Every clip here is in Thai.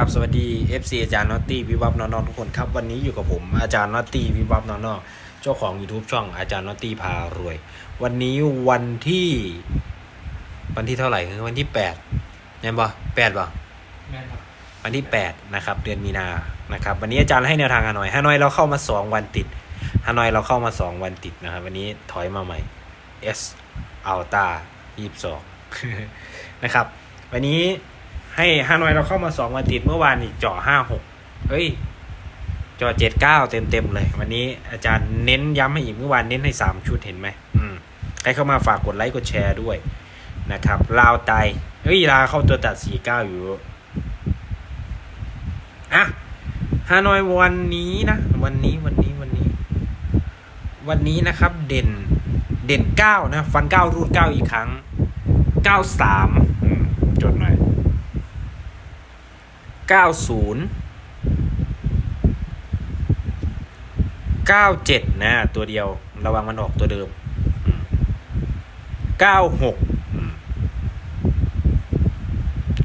ครับสวัสดี FC อาจารย์นอตตี้วิวับนอนอทุกคนครับ วันนี้อยู่กับผมอาจารย์นอตตี้วิวับนอนอเจ้าของ YouTube ช่องอาจารย์นอตตี้พารวย วันนี้วันที่ วันที่เท่าไหร่คือวันที่แปดยังบ่แปดบ่แม่นครับวันที่แปดนะครับเดือนมีนานะครับ วันนี้อาจารย์ให้แนวทางฮานอยฮานอยเราเข้ามาสองวันติดฮานอยเราเข้ามาสองวันติดนะครับ วันนี้ถอยมาใหม่ S อัลตายี่สิบสองนะครับ วันนี้ ให้ฮานอยเราเข้ามาสองวันติดเมื่อวานนี่จาะห้าหกเฮ้ยจาะเจ็ดเก้าเต็มเต็มเลย วันนี้อาจารย์เน้นย้ำให้อีกเมื่อวานเน้นให้สามชุดเห็นไหมอืมใครเข้ามาฝากกดไลค์กดแชร์ด้วยนะครับลาวไตเฮ้ยลาเข้าตัวตัดสี่เก้าอยู่อะฮานอยวันนี้นะวันนี้วันนี้วันนี้ วันนี้นะครับ เด่นเด่นเก้านะ ฟันเก้ารูดเก้าอีกครั้งเก้าสามจดหน่อย เก้าศูนย์เก้าเจ็ดนะ ตัวเดียว ระวังมันออกตัวเดิมเก้าหก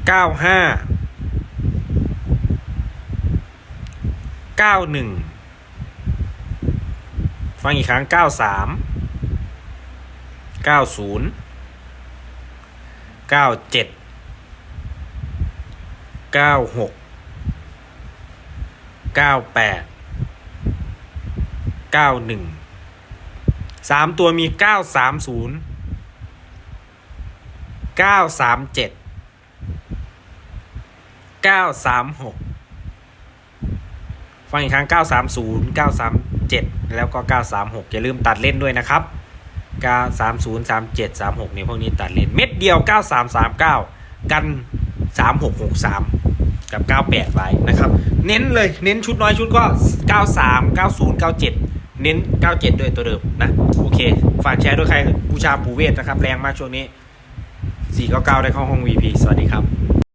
เก้าห้าเก้าหนึ่งฟังอีกครั้งเก้าสามเก้าศูนย์เก้าเจ็ดเก้าหก เก้าแปดเก้าหนึ่งสามตัวมีเก้าสามศูนย์เก้าสามเจ็ดเก้าสามหกฟังอีกครั้ง 930 937 แล้วก็ 936 อย่าลืมตัดเล่นด้วยนะครับ 930 37 36 เนี่ยพวกนี้ตัดเล่น เม็ดเดียว 9339 กัน 3663 กับ 98 ไว้นะครับ เน้นเลยเน้นชุดน้อยชุดก็ 93 90 97 เน้น 97 ด้วยตัวเดิมนะโอเค ฝากแชร์ด้วยใครบูชาปูเวทนะครับ แรงมากช่วงนี้ 499 ได้เข้าห้อง VP สวัสดีครับ